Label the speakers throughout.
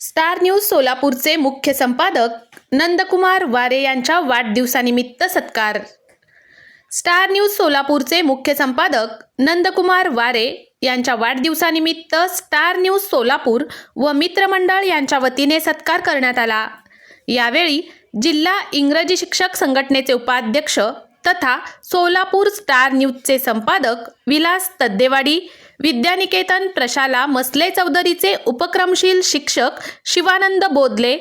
Speaker 1: Star news सोलापूरचे मुख्य संपादक नंदकुमार वारे यांच्या वाढदिवसानिमित्त सत्कार. स्टार न्यूज सोलापूरचे मुख्य संपादक नंदकुमार वारे यांच्या वाढदिवसानिमित्त स्टार न्यूज सोलापूर व मित्रमंडळ यांच्या वतीने सत्कार करण्यात आला. यावेळी जिल्हा इंग्रजी शिक्षक संघटनेचे उपाध्यक्ष तथा सोलापूर स्टार न्यूजचे संपादक विलास तद्देवाडी विद्यानिकेतन प्रशाला मसले चौधरीचे उपक्रमशील शिक्षक शिवानंद बोदले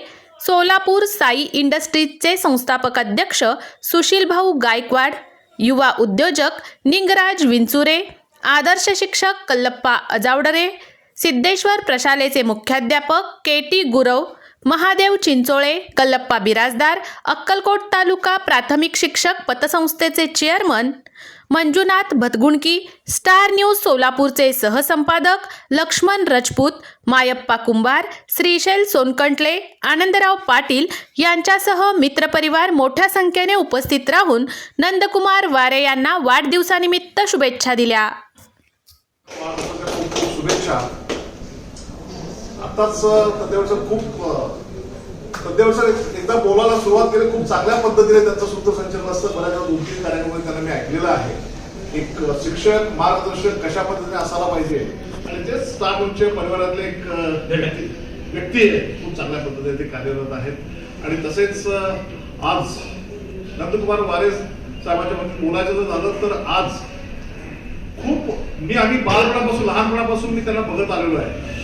Speaker 1: सोलापूर साई इंडस्ट्रीजचे संस्थापक अध्यक्ष सुशीलभाऊ गायकवाड युवा उद्योजक निंगराज विंचुरे आदर्श शिक्षक कल्लप्पा अजावडरे सिद्धेश्वर प्रशालेचे मुख्याध्यापक के टी गुरव महादेव चिंचोळे कल्लप्पा बिराजदार अक्कलकोट तालुका प्राथमिक शिक्षक पतसंस्थेचे chairman Manjunath Bhatgunki star news सोलापूरचे सहसंपादक लक्ष्मण रजपूत मायप्पा कुंभार श्रीशैल सोनकंटले आनंदराव पाटील यांच्यासह मित्रपरिवार मोठ्या संख्येने उपस्थित राहून नंदकुमार वारे यांना वाढदिवसानिमित्त शुभेच्छा दिल्या.
Speaker 2: शुभेच्छा. आताच तद्देवसर खूप तद्देवसर एकदा बोलायला सुरुवात केली खूप चांगल्या पद्धतीने त्यांचं सूत्रसंचलन असतं. बऱ्याच दोन तीन कार्यामध्ये त्यांना मी ऐकलेलं आहे. एक शिक्षक मार्गदर्शक कशा पद्धतीने असायला पाहिजे? आणि तेच स्टाफ परिवारातले एक व्यक्ती आहे. खूप चांगल्या पद्धतीने ते कार्यरत आहेत. आणि तसेच आज नंदकुमार वारे साहेबांच्या बोलायचं जर झालं तर आज खूप मी आम्ही बालपणापासून लहानपणापासून मी त्यांना बघत आलेलो आहे.